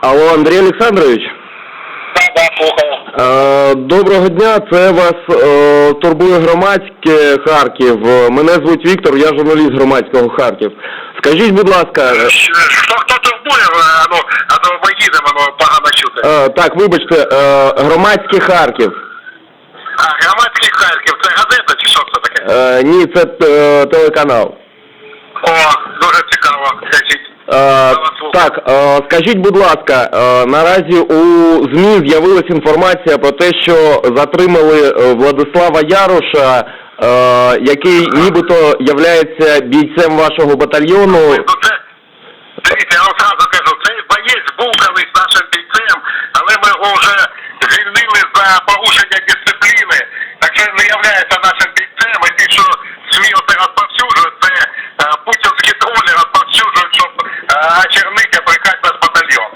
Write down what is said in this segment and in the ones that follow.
Алло, Андрій Олександрович. Так, так, слухаю. Е, Доброго дня, це вас е, турбує громадське Харків. Е, Мене звуть Віктор, я журналіст громадського Харків. Скажіть, будь ласка, е, Щ- Хто, турбує, а ну, ми їдемо, ну, погано чути. е, так, вибачте, е, громадський Харків. А, громадський Харків, це газета чи що це таке? Е, ні, це е, телеканал. О, дуже цікаво, скажіть. Е, так, е, скажіть, будь ласка, е, наразі у ЗМІ з'явилася інформація про те, що затримали е, Владислава Яроша, е, який нібито являється бійцем вашого батальйону. Ну дивіться, щоб е, прикать прикати батальйон.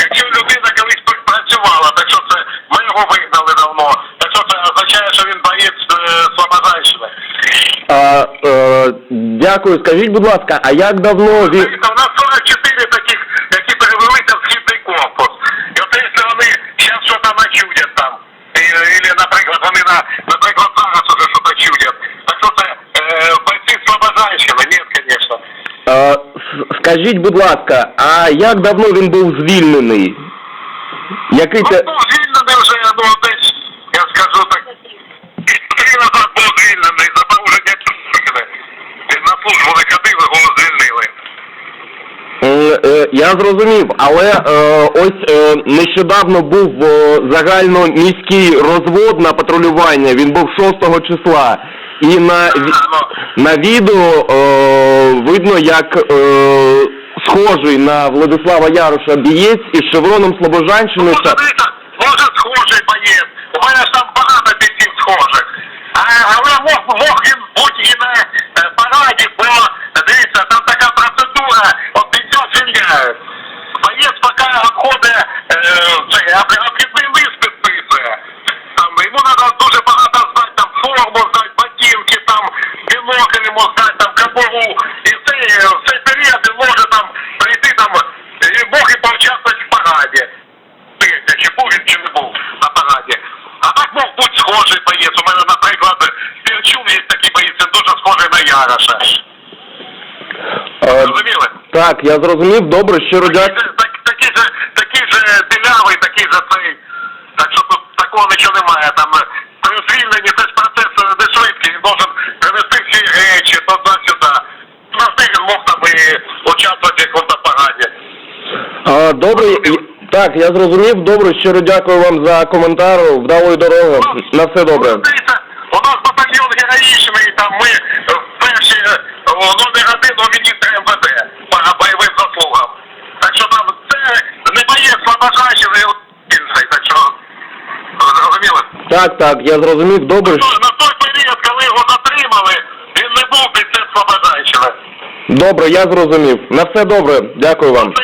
Якщо людина колись працювала, так що це, ми його вигнали давно, так що це означає, що він боєць е, Слобожанщини. Е, дякую, скажіть, будь ласка, а як давно він. Скажіть, будь ласка, а як давно він був звільнений? Який Ну, був звільнений вже, ну, десь, я скажу так, три назад був звільнений за порушення дисципліни. Він на службу не ходив, його звільнили. Е, Я зрозумів, але е, ось е, нещодавно був е, загальноміський розвод на патрулювання. Він був 6 числа. І на, ну, на відео е, видно, як е, схожий на Владислава Яруша бієць із шевроном Слобожанщини. Ну, та- може схожий боєць. У мене ж там чи був він, чи не був на параді. А так мог бути схожий боєць. У мене, наприклад, Пірчун є такий боєць, він дуже схожий на Яроша. Е, Розуміли? Так, я зрозумів, добре, щиро дякую. же, так, такий же, такий же білявий, такий же цей. Так що тут такого нічого немає. Там е, при звільненні це ж процес е, не швидкий, він должен привезти всі речі, туди-сюди. Завжди він мог там і участвувати в якомусь параді. Добре, так, я зрозумів, добре, щиро дякую вам за коментар, вдалої дороги. На все добре. Ну, у нас батальйон героїчний, там ми е, перші е, о, номер один у міністра МВД по бойовим заслугам. Так що там це не боєць Слобожанщини, так що зрозуміли. Так, так, я зрозумів, добре. Ну, На той період, коли його затримали, він не був бійцем Слобожанщини. Добре, я зрозумів. На все добре, дякую вам.